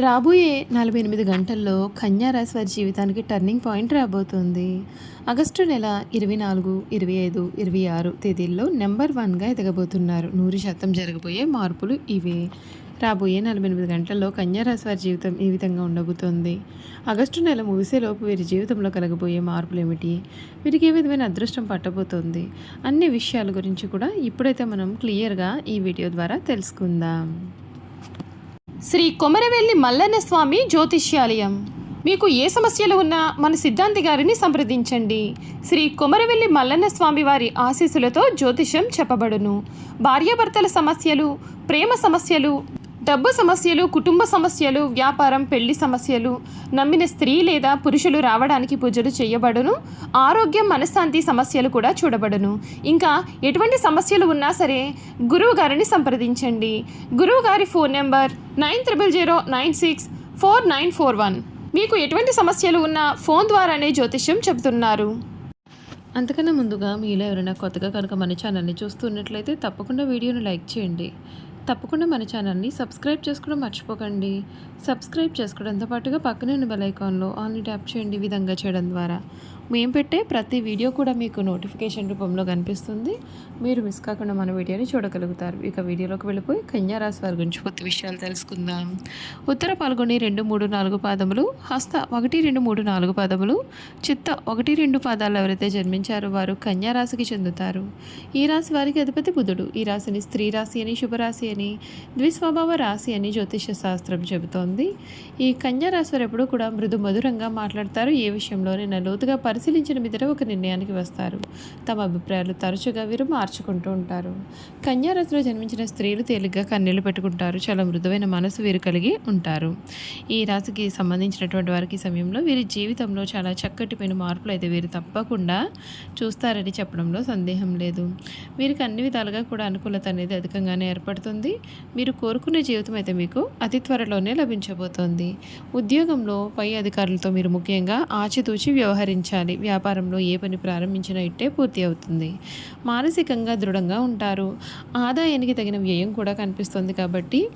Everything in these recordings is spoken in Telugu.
రాబోయే నలభై ఎనిమిది గంటల్లో కన్యారాశి వారి జీవితానికి టర్నింగ్ పాయింట్ రాబోతుంది. ఆగస్టు నెల ఇరవై నాలుగు ఇరవై ఐదు ఇరవై ఆరు తేదీల్లో నెంబర్ వన్గా ఎదగబోతున్నారు. నూరు శాతం జరగబోయే మార్పులు ఇవే. రాబోయే నలభై ఎనిమిది గంటల్లో కన్యారాశి వారి జీవితం ఈ విధంగా ఉండబోతోంది. ఆగస్టు నెల ముగిసేలోపు వీరి జీవితంలో కలగబోయే మార్పులు ఏమిటి? వీరికి ఏ విధమైన అదృష్టం పట్టబోతోంది? అన్ని విషయాల గురించి కూడా ఇప్పుడైతే మనం క్లియర్గా ఈ వీడియో ద్వారా తెలుసుకుందాం. శ్రీ కొమరవెల్లి మల్లన్న స్వామి జ్యోతిష్యాలయం. మీకు ఏ సమస్యలు ఉన్నా మన సిద్ధాంతి గారిని సంప్రదించండి. శ్రీ కొమరవెల్లి మల్లన్న స్వామి వారి ఆశీస్సులతో జ్యోతిష్యం చెప్పబడును. భార్యాభర్తల సమస్యలు ప్రేమ సమస్యలు డబ్బు సమస్యలు కుటుంబ సమస్యలు వ్యాపారం పెళ్ళి సమస్యలు నమ్మిన స్త్రీ లేదా పురుషులు రావడానికి పూజలు చేయబడును ఆరోగ్యం మనశ్శాంతి సమస్యలు కూడా చూడబడును. ఇంకా ఎటువంటి సమస్యలు ఉన్నా సరే గురువు గారిని సంప్రదించండి. గురువు గారి phone number nine triple zero nine six four nine four one. మీకు ఎటువంటి సమస్యలు ఉన్నా ఫోన్ ద్వారానే జ్యోతిష్యం చెబుతున్నారు. అంతకన్నా ముందుగా మీలో ఎవరైనా కొత్తగా కనుక మన ఛానల్ని చూస్తున్నట్లయితే తప్పకుండా వీడియోను లైక్ చేయండి. తప్పకుండా మన ఛానల్ని సబ్స్క్రైబ్ చేసుకోవడం మర్చిపోకండి. సబ్స్క్రైబ్ చేసుకోవడంతో పాటుగా పక్కనే ఉన్న బెల్ ఐకాన్లో ఆల్ని ట్యాప్ చేయండి విధంగా చేయడం ద్వారా. మేము పెట్టే ప్రతి వీడియో కూడా మీకు నోటిఫికేషన్ రూపంలో కనిపిస్తుంది. మీరు మిస్ కాకుండా మన వీడియోని చూడగలుగుతారు. ఇక వీడియోలోకి వెళ్ళిపోయి కన్యా రాశి వారి గురించి కొత్త విషయాలు తెలుసుకుందాం. ఉత్తర పాల్గొని రెండు మూడు నాలుగు పాదములు హస్త ఒకటి రెండు మూడు నాలుగు పాదములు చిత్త ఒకటి రెండు పాదాలు ఎవరైతే జన్మించారో వారు కన్యారాశికి చెందుతారు. ఈ రాశి వారికి అధిపతి బుధుడు. ఈ రాశిని స్త్రీ రాశి అని శుభరాశి అని ద్విస్వభావ రాశి అని జ్యోతిష శాస్త్రం చెబుతోంది. ఈ కన్యా రాశి వారు ఎప్పుడూ కూడా మృదు మధురంగా మాట్లాడతారు. ఏ విషయంలోనైనా లోతుగా పరిశీలించిన మీద ఒక నిర్ణయానికి వస్తారు. తమ అభిప్రాయాలు తరచుగా వీరు మార్చుకుంటూ ఉంటారు. కన్యారాశిలో జన్మించిన స్త్రీలు తేలిగ్గా కన్నీళ్ళు పెట్టుకుంటారు. చాలా మృదువైన మనసు వీరు కలిగి ఉంటారు. ఈ రాశికి సంబంధించినటువంటి వారికి సమయంలో వీరి జీవితంలో చాలా చక్కటిపోయిన మార్పులు అయితే వీరు తప్పకుండా చూస్తారని చెప్పడంలో సందేహం లేదు. వీరికి అన్ని విధాలుగా కూడా అనుకూలత అనేది అధికంగానే ఏర్పడుతుంది. మీరు కోరుకునే జీవితం అయితే మీకు అతి త్వరలోనే లభించబోతోంది. ఉద్యోగంలో పై అధికారులతో మీరు ముఖ్యంగా ఆచితూచి వ్యవహరించాలి. వ్యాపారంలో ఏ పని ప్రారంభించినా ఇట్టే పూర్తి అవుతుంది. మానసికంగా దృఢంగా ఉంటారు. ఆదాయానికి తగిన వ్యయం కూడా కనిపిస్తుంది కాబట్టి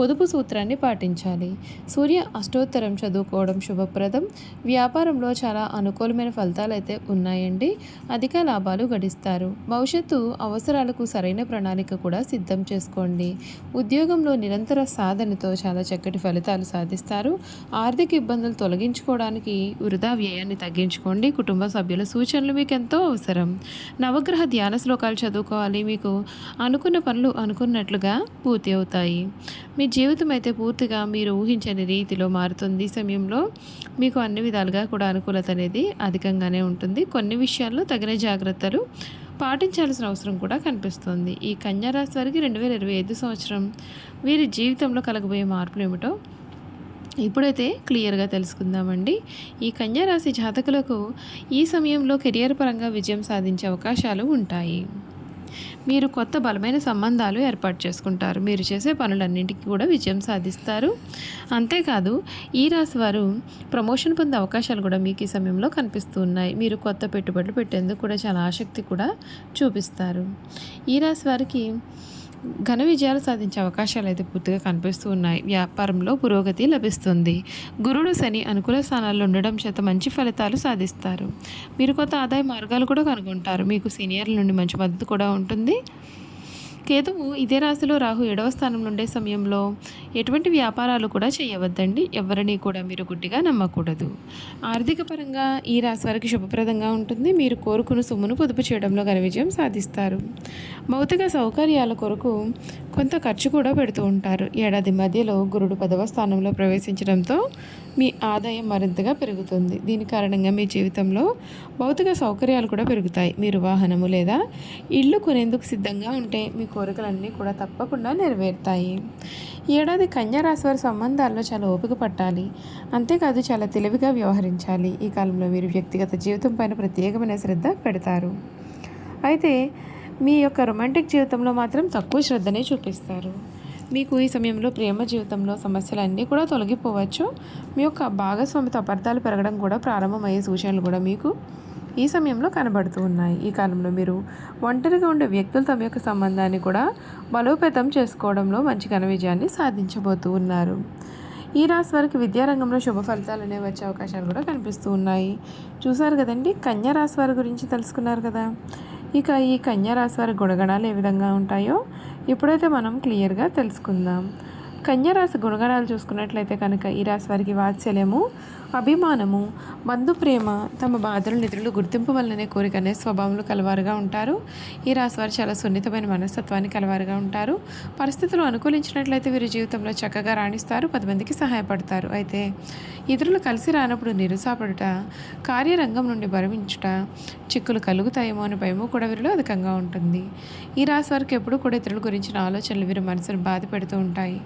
పొదుపు సూత్రాన్ని పాటించాలి. సూర్య అష్టోత్తరం చదువుకోవడం శుభప్రదం. వ్యాపారంలో చాలా అనుకూలమైన ఫలితాలు అయితే ఉన్నాయండి. అధిక లాభాలు గడిస్తారు. భవిష్యత్తు అవసరాలకు సరైన ప్రణాళిక కూడా సిద్ధం చేసుకోండి. ఉద్యోగంలో నిరంతర సాధనతో చాలా చక్కటి ఫలితాలు సాధిస్తారు. ఆర్థిక ఇబ్బందులు తొలగించుకోవడానికి వృధా వ్యయాన్ని తగ్గించుకోండి. కుటుంబ సభ్యుల సూచనలు మీకు ఎంతో అవసరం. నవగ్రహ ధ్యాన శ్లోకాలు చదువుకోవాలి. మీకు అనుకున్న పనులు అనుకున్నట్లుగా పూర్తి అవుతాయి. మీ జీవితం అయితే పూర్తిగా మీరు ఊహించని రీతిలో మారుతుంది. ఈ సమయంలో మీకు అన్ని విధాలుగా కూడా అనుకూలత అనేది అధికంగానే ఉంటుంది. కొన్ని విషయాల్లో తగిన జాగ్రత్తలు పాటించాల్సిన అవసరం కూడా కనిపిస్తుంది. ఈ కన్యా రాశి వారికి రెండు వేల ఇరవై ఐదు సంవత్సరం వీరి జీవితంలో కలగబోయే మార్పులు ఏమిటో ఇప్పుడైతే క్లియర్గా తెలుసుకుందామండి. ఈ కన్యా రాశి జాతకులకు ఈ సమయంలో కెరియర్ పరంగా విజయం సాధించే అవకాశాలు ఉంటాయి. మీరు కొత్త బలమైన సంబంధాలు ఏర్పాటు చేసుకుంటారు. మీరు చేసే పనులన్నింటికి కూడా విజయం సాధిస్తారు. అంతేకాదు ఈ రాశి వారు ప్రమోషన్ పొందే అవకాశాలు కూడా మీకు ఈ సమయంలో కనిపిస్తూ ఉన్నాయి. మీరు కొత్త పెట్టుబడులు పెట్టేందుకు కూడా చాలా ఆసక్తి కూడా చూపిస్తారు. ఈ రాశి వారికి ఘన విజయాలు సాధించే అవకాశాలు అయితే పూర్తిగా కనిపిస్తూ ఉన్నాయి. వ్యాపారంలో పురోగతి లభిస్తుంది. గురుడు శని అనుకూల స్థానాల్లో ఉండడం చేత మంచి ఫలితాలు సాధిస్తారు. మీరు కొత్త ఆదాయ మార్గాలు కూడా కనుగొంటారు. మీకు సీనియర్ల నుండి మంచి మద్దతు కూడా ఉంటుంది. కేతువు ఇదే రాశిలో రాహు ఏడవ స్థానంలో ఉండే సమయంలో ఎటువంటి వ్యాపారాలు కూడా చేయవద్దండి. ఎవరిని కూడా మీరు గుడ్డిగా నమ్మకూడదు. ఆర్థిక పరంగా ఈ రాశి వారికి శుభప్రదంగా ఉంటుంది. మీరు కోరుకున్న సొమ్మును పొదుపు చేయడంలో ఘన విజయం సాధిస్తారు. భౌతిక సౌకర్యాల కొరకు కొంత ఖర్చు కూడా పెడుతూ ఉంటారు. ఏడాది మధ్యలో గురుడు పదవ స్థానంలో ప్రవేశించడంతో మీ ఆదాయం మరింతగా పెరుగుతుంది. దీని కారణంగా మీ జీవితంలో భౌతిక సౌకర్యాలు కూడా పెరుగుతాయి. మీరు వాహనము లేదా ఇల్లు కొనేందుకు సిద్ధంగా ఉంటే మీ కోరికలన్నీ కూడా తప్పకుండా నెరవేరుతాయి. ఏడాది కన్యారాశి వారి సంబంధాల్లో చాలా ఓపిక పట్టాలి. అంతేకాదు చాలా తెలివిగా వ్యవహరించాలి. ఈ కాలంలో మీరు వ్యక్తిగత జీవితం పైన ప్రత్యేకమైన శ్రద్ధ పెడతారు. అయితే మీ యొక్క రొమాంటిక్ జీవితంలో మాత్రం తక్కువ శ్రద్ధనే చూపిస్తారు. మీకు ఈ సమయంలో ప్రేమ జీవితంలో సమస్యలన్నీ కూడా తొలగిపోవచ్చు. మీ యొక్క భాగస్వామితో అపార్థాలు పెరగడం కూడా ప్రారంభమయ్యే సూచనలు కూడా మీకు ఈ సమయంలో కనబడుతూ ఉన్నాయి. ఈ కాలంలో మీరు ఒంటరిగా ఉండే వ్యక్తులు తమ యొక్క సంబంధాన్ని కూడా బలోపేతం చేసుకోవడంలో మంచి ఘన విజయాన్ని సాధించబోతూ ఉన్నారు. ఈ రాశి వారికి విద్యారంగంలో శుభ ఫలితాలు అనేవి వచ్చే అవకాశాలు కూడా కనిపిస్తూ ఉన్నాయి. చూసారు కదండి? కన్యా రాశి వారి గురించి తెలుసుకున్నారు కదా? ఇక ఈ కన్యా రాశి వారి గుణగణాలు ఏ విధంగా ఉంటాయో ఇప్పుడైతే మనం క్లియర్గా తెలుసుకుందాం. కన్యరాశి గుణగణాలు చూసుకున్నట్లయితే కనుక ఈ రాశి వారికి వాత్సల్యము అభిమానము బంధు ప్రేమ తమ బాధలు నిధులు గుర్తింపు వల్లనే కోరిక అనే స్వభావంలో కలవారుగా ఉంటారు. ఈ రాశి వారు చాలా సున్నితమైన మనస్తత్వాన్ని కలవారుగా ఉంటారు. పరిస్థితులు అనుకూలించినట్లయితే వీరి జీవితంలో చక్కగా రాణిస్తారు పది మందికి సహాయపడతారు. అయితే ఇతరులు కలిసి రానప్పుడు నిరుసాపడుట కార్యరంగం నుండి భరమించుట చిక్కులు కలుగుతాయేమో అని భయము కూడా వీరిలో అధికంగా ఉంటుంది. ఈ రాశి వారికి ఎప్పుడూ కూడా ఇతరుల గురించిన ఆలోచనలు వీరి మనసును బాధ పెడుతూ ఉంటాయి.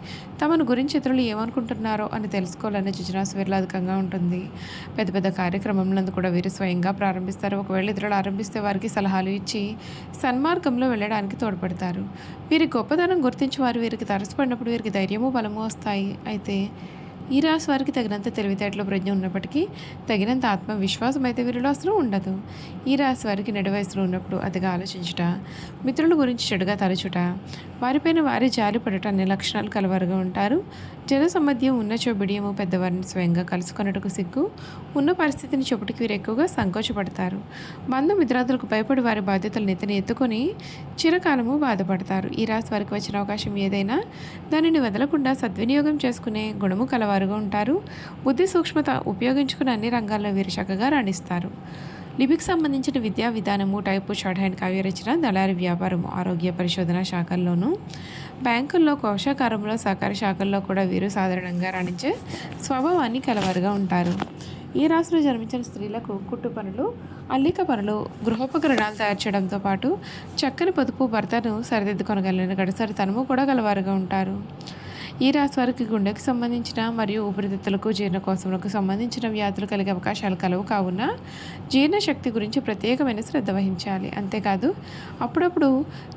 తమను గురించి ఇతరులు ఏమనుకుంటున్నారో అని తెలుసుకోవాలనే జిజ్ఞాస విర్లాధికంగా అధికంగా ఉంటుంది. పెద్ద పెద్ద కార్యక్రమములందు కూడా వీరు స్వయంగా ప్రారంభిస్తారు. ఒకవేళ ఇతరులు ఆరంభిస్తే వారికి సలహాలు ఇచ్చి సన్మార్గంలో వెళ్ళడానికి తోడ్పడతారు. వీరి గొప్పతనం గుర్తించి వారు వీరికి తరసపడినప్పుడు వీరికి ధైర్యము బలము వస్తాయి. అయితే ఈ రాశి వారికి తగినంత తెలివితేటలో ప్రజ్ఞ ఉన్నప్పటికీ తగినంత ఆత్మవిశ్వాసం అయితే వీరిలో అసలు ఉండదు. ఈ రాశి వారికి నడి వయసులో ఉన్నప్పుడు అతిగా ఆలోచించుట మిత్రుల గురించి చెడుగా తలచుట వారిపైన వారి జాలి పడట అనే లక్షణాలు కలవారుగా ఉంటారు. జన సమధ్యం ఉన్న చోబిడియము పెద్దవారిని స్వయంగా కలుసుకున్నట్టుకు సిగ్గు ఉన్న పరిస్థితిని చెప్పుటికి వీరు ఎక్కువగా సంకోచపడతారు. బంధుమిత్రాదులకు భయపడి వారి బాధ్యతలు నెత్తిని ఎత్తుకొని చిరకాలము బాధపడతారు. ఈ రాశి వారికి వచ్చిన అవకాశం ఏదైనా దానిని వదలకుండా సద్వినియోగం చేసుకునే గుణము కలవారుగా ఉంటారు. బుద్ధి సూక్ష్మత ఉపయోగించుకుని అన్ని రంగాల్లో వీరు చక్కగా రాణిస్తారు. లిపికి సంబంధించిన విద్యా విధానము టైపు షార్ట్ హ్యాండ్ కావ్య రచన దళారి వ్యాపారం ఆరోగ్య పరిశోధన శాఖల్లోనూ బ్యాంకుల్లో కోశాకారంలో సహకార శాఖల్లో కూడా వీరు సాధారణంగా రాణించే స్వభావాన్ని కలవారుగా ఉంటారు. ఈ రాశిలో జన్మించిన స్త్రీలకు కుట్టు పనులు అల్లిక పనులు గృహోపకరణాలు తయారు చేయడంతో పాటు చక్కని పొదుపు భర్తను సరిదిద్దుకొనగలిగిన గడిసరి తనము కూడా గలవారుగా ఉంటారు. ఈ రాశి వారికి గుండెకు సంబంధించిన మరియు ఊపిరితిత్తులకు జీర్ణకోశములకు సంబంధించిన వ్యాధులు కలిగే అవకాశాలు కలవు కావున జీర్ణశక్తి గురించి ప్రత్యేకమైన శ్రద్ధ వహించాలి. అంతేకాదు అప్పుడప్పుడు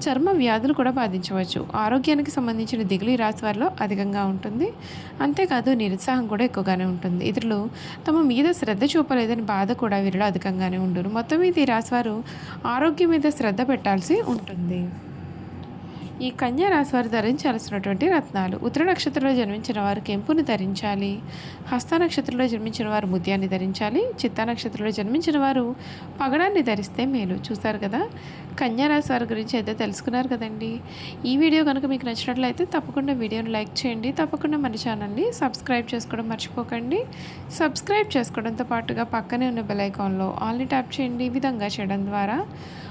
చర్మ వ్యాధులు కూడా బాధించవచ్చు. ఆరోగ్యానికి సంబంధించిన దిగులు ఈ రాశి వారిలో అధికంగా ఉంటుంది. అంతేకాదు నిరుత్సాహం కూడా ఎక్కువగానే ఉంటుంది. ఇతరులు తమ మీద శ్రద్ధ చూపలేదని బాధ కూడా వీరిలో అధికంగానే ఉండరు మొత్తం మీద ఈ రాశి వారు ఆరోగ్యం మీద శ్రద్ధ పెట్టాల్సి ఉంటుంది. ఈ కన్యా రాశి వారు ధరించాల్సినటువంటి రత్నాలు. ఉత్తర నక్షత్రంలో జన్మించిన వారు కెంపుని ధరించాలి. హస్త నక్షత్రంలో జన్మించిన వారు ముత్యాన్ని ధరించాలి. చిత్త నక్షత్రంలో జన్మించిన వారు పగడాన్ని ధరిస్తే మేలు. చూస్తారు కదా? కన్యా రాశి వారి గురించి అయితే తెలుసుకున్నారు కదండి. ఈ వీడియో కనుక మీకు నచ్చినట్లయితే తప్పకుండా వీడియోని లైక్ చేయండి. తప్పకుండా మన ఛానల్ని సబ్స్క్రైబ్ చేసుకోవడం మర్చిపోకండి. సబ్స్క్రైబ్ చేసుకోవడంతో పాటుగా పక్కనే ఉన్న బెల్ ఐకాన్లో ఆల్ని ట్యాప్ చేయండి. ఈ విధంగా చేయడం ద్వారా